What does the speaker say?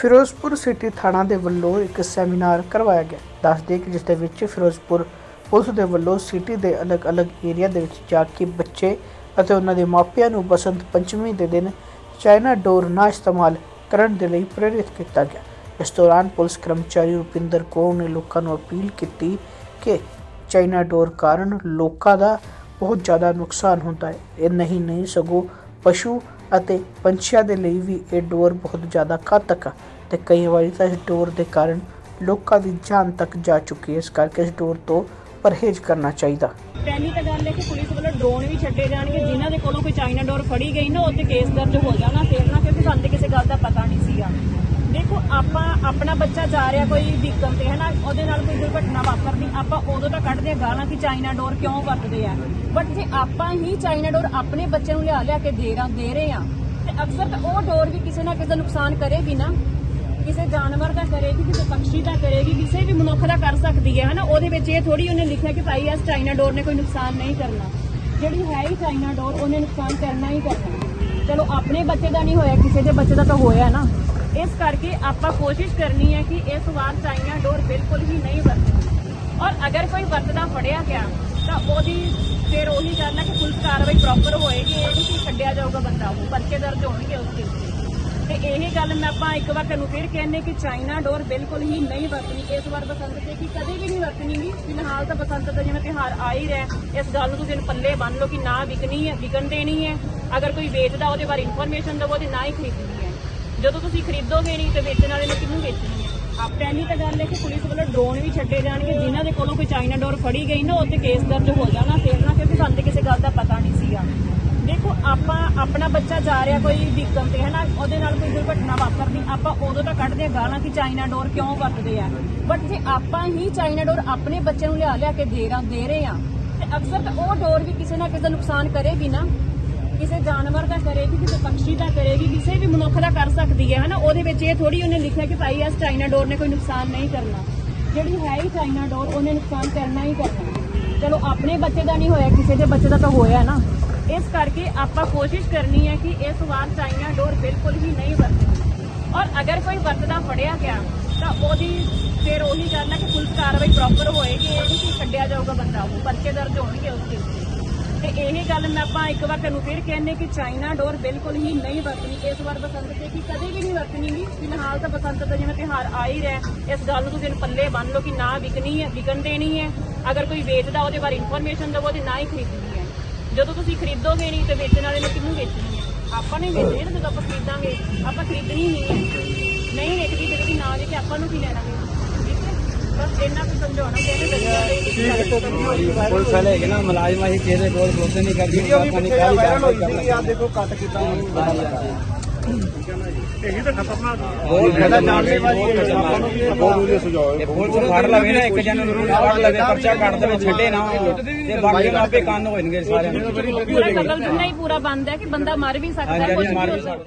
Firozpur city ਥਾਣਾ ਦੇ ਵੱਲੋਂ ਇੱਕ ਸੈਮੀਨਾਰ ਕਰਵਾਇਆ ਗਿਆ। ਦੱਸਦੇ ਕਿ ਜਿਸ ਦੇ ਵਿੱਚ ਫਿਰੋਜ਼ਪੁਰ ਪੁਲਿਸ ਦੇ ਵੱਲੋਂ ਸਿਟੀ ਦੇ ਅਲੱਗ-ਅਲੱਗ ਏਰੀਆ ਦੇ ਵਿੱਚ ਜਾ ਕੇ ਬੱਚੇ ਅਤੇ ਉਹਨਾਂ ਦੇ ਮਾਪਿਆਂ ਨੂੰ ਬਸੰਤ ਪੰਚਮੀ ਦੇ ਦਿਨ ਚਾਈਨਾ ਡੋਰ ਨਾ ਇਸਤੇਮਾਲ ਕਰਨ ਦੇ ਲਈ ਪ੍ਰੇਰਿਤ ਕੀਤਾ ਗਿਆ। ਇਸ ਦੌਰਾਨ ਪੁਲਿਸ ਕਰਮਚਾਰੀ ਰੁਪਿੰਦਰ ਕੌਰ ਨੇ ਲੋਕਾਂ ਨੂੰ ਅਪੀਲ ਕੀਤੀ ਕਿ ਚਾਈਨਾ ਡੋਰ ਕਾਰਨ ਲੋਕਾਂ ਦਾ ਬਹੁਤ ਜ਼ਿਆਦਾ ਨੁਕਸਾਨ ਹੁੰਦਾ ਹੈ। ਇਹ ਨਹੀਂ ਨਹੀਂ ਸਗੋਂ ਪਸ਼ੂ ਅਤੇ ਪੰਛੀਆਂ ਦੇ ਲਈ ਵੀ ਇਹ ਡੋਰ ਬਹੁਤ ਜ਼ਿਆਦਾ ਘਾਤਕ ਆ। ਅਤੇ ਕਈ ਵਾਰੀ ਤਾਂ ਇਸ ਡੋਰ ਦੇ ਕਾਰਨ ਲੋਕਾਂ ਦੀ ਜਾਨ ਤੱਕ ਜਾ ਚੁੱਕੀ ਹੈ। ਇਸ ਕਰਕੇ ਇਸ ਡੋਰ ਤੋਂ ਪਰਹੇਜ਼ ਕਰਨਾ ਚਾਹੀਦਾ। ਪਹਿਲੀ ਤਾਂ ਗੱਲ ਹੈ ਕਿ ਪੁਲਿਸ ਵੱਲੋਂ ਡਰੋਨ ਵੀ ਛੱਡੇ ਜਾਣਗੇ। ਜਿਨ੍ਹਾਂ ਦੇ ਕੋਲੋਂ ਕੋਈ ਚਾਈਨਾ ਡੋਰ ਫੜੀ ਗਈ ਨਾ ਉੱਤੇ ਕੇਸ ਦਰਜ ਹੋ ਜਾਣਾ। ਫਿਰ ਨਾ ਕਿਉਂਕਿ ਸਾਨੂੰ ਕਿਸੇ ਗੱਲ ਦਾ ਪਤਾ ਨਹੀਂ ਸੀਗਾ। ਆਪਾਂ ਆਪਣਾ ਬੱਚਾ ਜਾ ਰਿਹਾ ਕੋਈ ਵਹੀਕਲ ਤੇ ਹੈ ਨਾ ਉਹਦੇ ਨਾਲ ਕੋਈ ਦੁਰਘਟਨਾ ਵਾਪਰਦੀ, ਆਪਾਂ ਉਦੋਂ ਤਾਂ ਕੱਢਦੇ ਹਾਂ ਗਾਲਾਂ ਕਿ ਚਾਈਨਾ ਡੋਰ ਕਿਉਂ ਵਰਤਦੇ ਆ। ਬਟ ਜੇ ਆਪਾਂ ਹੀ ਚਾਈਨਾ ਡੋਰ ਆਪਣੇ ਬੱਚੇ ਨੂੰ ਲਿਆ ਲਿਆ ਕੇ ਦੇ ਰਾਂ ਦੇ ਰਹੇ ਆ, ਤੇ ਅਕਸਰ ਤਾਂ ਉਹ ਡੋਰ ਵੀ ਕਿਸੇ ਨਾ ਕਿਸੇ ਦਾ ਨੁਕਸਾਨ ਕਰੇਗੀ ਨਾ। ਕਿਸੇ ਜਾਨਵਰ ਦਾ ਕਰੇਗੀ, ਕਿਸੇ ਪੰਛੀ ਦਾ ਕਰੇਗੀ, ਕਿਸੇ ਵੀ ਮਨੁੱਖ ਦਾ ਕਰ ਸਕਦੀ ਹੈ ਹਨਾ? ਉਹਦੇ ਵਿੱਚ ਇਹ ਥੋੜੀ ਉਹਨੇ ਲਿਖਿਆ ਕਿ ਭਾਈ, ਇਸ ਚਾਈਨਾ ਡੋਰ ਨੇ ਕੋਈ ਨੁਕਸਾਨ ਨਹੀਂ ਕਰਨਾ। ਜਿਹੜੀ ਹੈ ਹੀ ਚਾਈਨਾ ਡੋਰ, ਉਹਨੇ ਨੁਕਸਾਨ ਕਰਨਾ ਹੀ ਕਰਨਾ। ਚਲੋ, ਆਪਣੇ ਬੱਚੇ ਦਾ ਨਹੀਂ ਹੋਇਆ, ਕਿਸੇ ਦੇ ਬੱਚੇ ਦਾ ਤਾਂ ਹੋਇਆ ਨਾ। ਇਸ ਕਰਕੇ ਆਪਾਂ ਕੋਸ਼ਿਸ਼ ਕਰਨੀ ਹੈ ਕਿ ਇਸ ਵਾਰ ਚਾਈਨਾ ਡੋਰ ਬਿਲਕੁਲ ਹੀ ਨਹੀਂ ਵਰਤਣੀ। ਔਰ ਅਗਰ ਕੋਈ ਵਰਤਦਾ ਫੜਿਆ ਗਿਆ, ਤਾਂ ਉਹਦੀ ਫਿਰ ਉਹੀ ਗੱਲ ਹੈ ਕਿ ਪੁਲਿਸ ਕਾਰਵਾਈ ਪ੍ਰੋਪਰ ਹੋਏਗੀ, ਇਹ ਨਹੀਂ ਕਿ ਛੱਡਿਆ ਜਾਊਗਾ ਬੰਦਾ, ਉਹ ਪਰਚੇ ਦਰਜ ਹੋਣਗੇ ਉਸਦੇ ਉੱਤੇ। ਤੇ ਇਹ ਗੱਲ ਮੈਂ ਆਪਾਂ ਇੱਕ ਵਾਰ ਤੁਹਾਨੂੰ ਫਿਰ ਕਹਿੰਨੇ ਕਿ ਚਾਈਨਾ ਡੋਰ ਬਿਲਕੁਲ ਹੀ ਨਹੀਂ ਵਰਤਣੀ। ਇਸ ਵਾਰ ਬਸੰਤ ਤੇ ਕਿ ਕਦੇ ਵੀ ਨਹੀਂ ਵਰਤਣੀਗੀ। ਫਿਲਹਾਲ ਤਾਂ ਬਸੰਤ ਦਾ ਜਿਵੇਂ ਤਿਉਹਾਰ ਆ ਹੀ ਰਿਹਾ ਇਸ ਗੱਲ ਨੂੰ ਤੁਸੀਂ ਪੱਲੇ ਬੰਨ ਲਓ ਕਿ ਨਾ ਵਿਕਣੀ ਹੈ, ਵਿਕਣ ਦੇਣੀ ਹੈ। ਅਗਰ ਕੋਈ ਵੇਚਦਾ, ਉਹਦੇ ਬਾਰੇ ਇਨਫੋਰਮੇਸ਼ਨ ਦਿਵੋ ਤੇ ਨਾ ਹੀ ਖਰੀਦਣੀ ਹੈ। ਜਦੋਂ ਤੁਸੀਂ ਖਰੀਦੋਗੇ ਨਹੀਂ ਤੇ ਵੇਚਣ ਵਾਲੇ ਨੇ ਕਿਹਨੂੰ ਵੇਚਣੀ ਹੈ? ਆ ਪਹਿਲੀ ਤਾਂ ਗੱਲ ਹੈ ਕਿ ਪੁਲਿਸ ਵੱਲੋਂ ਡਰੋਨ ਵੀ ਛੱਡੇ ਜਾਣਗੇ, ਜਿਨ੍ਹਾਂ ਦੇ ਕੋਲੋਂ ਕੋਈ ਚਾਈਨਾ ਡੋਰ ਫੜੀ ਗਈ ਨਾ ਉੱਤੇ ਕੇਸ ਦਰਜ ਹੋ ਜਾਣਾ, ਫਿਰ ਨਾ ਕਿਉਂਕਿ ਸਾਨੂੰ ਕਿਸੇ ਗੱਲ ਦਾ ਪਤਾ ਨਹੀਂ ਸੀਗਾ। ਦੇਖੋ, ਆਪਾਂ ਆਪਣਾ ਬੱਚਾ ਜਾ ਰਿਹਾ ਕੋਈ ਵਹੀਕਲ ਤੇ ਹੈ ਨਾ ਉਹਦੇ ਨਾਲ ਕੋਈ ਦੁਰਘਟਨਾ ਵਾਪਰਦੀ ਆਪਾਂ ਉਦੋਂ ਤਾਂ ਕੱਢਦੇ ਹਾਂ ਗਾਲਾਂ ਕਿ ਚਾਈਨਾ ਡੋਰ ਕਿਉਂ ਵਰਤਦੇ ਆ। ਬਟ ਜੇ ਆਪਾਂ ਹੀ ਚਾਈਨਾ ਡੋਰ ਆਪਣੇ ਬੱਚੇ ਨੂੰ ਲਿਆ ਲਿਆ ਕੇ ਦੇ ਰਹੇ ਆ ਤੇ ਅਕਸਰ ਤਾਂ ਉਹ ਡੋਰ ਵੀ ਕਿਸੇ ਨਾ ਕਿਸੇ ਦਾ ਨੁਕਸਾਨ ਕਰੇਗੀ ਨਾ। ਕਿਸੇ ਜਾਨਵਰ ਦਾ ਕਰੇਗੀ, ਕਿਸੇ ਪੰਛੀ ਦਾ ਕਰੇਗੀ, ਕਿਸੇ ਵੀ ਮਨੁੱਖ ਦਾ ਕਰ ਸਕਦੀ ਹੈ, ਹਨਾ? ਉਹਦੇ ਵਿੱਚ ਇਹ ਥੋੜੀ ਉਹਨੇ ਲਿਖਿਆ ਕਿ ਭਾਈ ਇਸ ਚਾਈਨਾ ਡੋਰ ਨੇ ਕੋਈ ਨੁਕਸਾਨ ਨਹੀਂ ਕਰਨਾ। ਜਿਹੜੀ ਹੈ ਹੀ ਚਾਈਨਾ ਡੋਰ ਉਹਨੇ ਨੁਕਸਾਨ ਕਰਨਾ ਹੀ ਕਰਨਾ। ਚਲੋ, ਆਪਣੇ ਬੱਚੇ ਦਾ ਨਹੀਂ ਹੋਇਆ, ਕਿਸੇ ਦੇ ਬੱਚੇ ਦਾ ਤਾਂ ਹੋਇਆ ਨਾ। ਇਸ ਕਰਕੇ ਆਪਾਂ ਕੋਸ਼ਿਸ਼ ਕਰਨੀ ਹੈ ਕਿ ਇਸ ਵਾਰ ਚਾਈਨਾ ਡੋਰ ਬਿਲਕੁਲ ਹੀ ਨਹੀਂ ਵਰਤਣੀ ਔਰ ਅਗਰ ਕੋਈ ਵਰਤਦਾ ਫੜਿਆ ਗਿਆ, ਤਾਂ ਉਹਦੀ ਫਿਰ ਉਹੀ ਗੱਲ ਹੈ ਕਿ ਪੁਲਿਸ ਕਾਰਵਾਈ ਪ੍ਰੋਪਰ ਹੋਏਗੀ, ਇਹ ਨਹੀਂ ਕਿ ਛੱਡਿਆ ਜਾਊਗਾ ਬੰਦਾ, ਉਹ ਪਰਚੇ ਦਰਜ ਹੋਣਗੇ ਉਸ ਦੇ ਉੱਤੇ। ਤੇ ਇਹ ਗੱਲ ਮੈਂ ਆਪਾਂ ਇੱਕ ਵਾਰ ਤੁਹਾਨੂੰ ਫਿਰ ਕਹਿੰਨੇ ਕਿ ਚਾਈਨਾ ਡੋਰ ਬਿਲਕੁਲ ਹੀ ਨਹੀਂ ਵਰਤਣੀ। ਇਸ ਵਾਰ ਬਸੰਤ ਤੇ ਕਿ ਕਦੇ ਵੀ ਨਹੀਂ ਵਰਤਣੀ ਫਿਲਹਾਲ ਤਾਂ ਬਸੰਤ ਦਾ ਜਿਵੇਂ ਤਿਉਹਾਰ ਆ ਹੀ ਰਿਹਾ ਇਸ ਗੱਲ ਨੂੰ ਤੁਸੀਂ ਪੱਲੇ ਬੰਨ ਲਓ ਕਿ ਨਾ ਵਿਕਣੀ ਹੈ, ਵਿਕਣ ਦੇਣੀ ਹੈ। ਅਗਰ ਕੋਈ ਵੇਚਦਾ ਉਹਦੇ ਬਾਰੇ ਇਨਫੋਰਮੇਸ਼ਨ ਦਿਵੋ ਤੇ ਨਾ ਹੀ ਖਰੀਦਣੀ ਹੈ। ਜਦੋਂ ਤੁਸੀਂ ਖਰੀਦੋਗੇ ਨਹੀਂ ਤੇ ਵੇਚਣ ਵਾਲੇ ਨੇ ਕਿਹਨੂੰ ਵੇਚਣੀ ਹੈ? ਆਪਾਂ ਨੇ ਵੇਚਣੀ ਨਾ ਜਦੋਂ ਆਪਾਂ ਖਰੀਦਾਂਗੇ। ਆਪਾਂ ਖਰੀਦਣੀ ਨਹੀਂ ਹੈ। ਨਹੀਂ ਵੇਚਦੀ ਤੇ ਤੁਸੀਂ ਨਾ ਜੇ ਕਿ ਆਪਾਂ ਨੂੰ ਕੀ ਲੈਣਾ ਹੈ ਬਸ ਕੁ ਬੱਚਿਆਂ ਪੁਲਿਸ ਵਾਲੇ ਹੈਗੇ ਨਾ ਮੁਲਾਜ਼ਮ ਅਸੀਂ ਕਿਸੇ ਦੇ ਕੋਲ ਭਰੋਸੇ ਨਹੀਂ ਕਰਦੇ ਵੀਡੀਓ ਵੀ ਆਪਾਂ ਨਹੀਂ ਪਿੱਛੇ ਕਾਹਦੀ ਵਾਇਰਲ ਹੋਈ ਕਾਰਵਾਈ ਸੀ ਆ ਦੇਖੋ ਕੱਟ ਕੀਤਾ ਇਹੀ ਤਾਂ ਖਤਰਨਾਕ ਬਹੁਤ ਇਹਦਾ ਜਾਨਲੇਵਾਜੀ ਹੈ ਆਪਾਂ ਨੂੰ ਵੀ ਇਹ ਬਹੁਤ ਵਧੀਆ ਸੁਝਾਅ ਇਹ ਪੁਲਿਸ ਫੜ ਲਵੇ ਨਾ ਇੱਕ ਜਣ ਨੂੰ ਫੜ ਲਵੇ ਪਰਚਾ ਕੱਟ ਦੇਵੇ ਛੱਡੇ ਨਾ ਤੇ ਬਾਕੀ ਆਪੇ ਕੰਨ ਹੋਣਗੇ ਸਾਰਿਆਂ ਨੂੰ। ਪੂਰਾ ਕਤਲ ਜਿੰਨਾ ਹੀ ਪੂਰਾ ਬੰਦ ਹੈ ਕਿ ਬੰਦਾ ਮਰ ਵੀ ਸਕਦਾ ਹੈ ਹਾਂਜੀ, ਕੁਝ ਵੀ ਮਰ ਹੋ ਵੀ ਸਕਦਾ।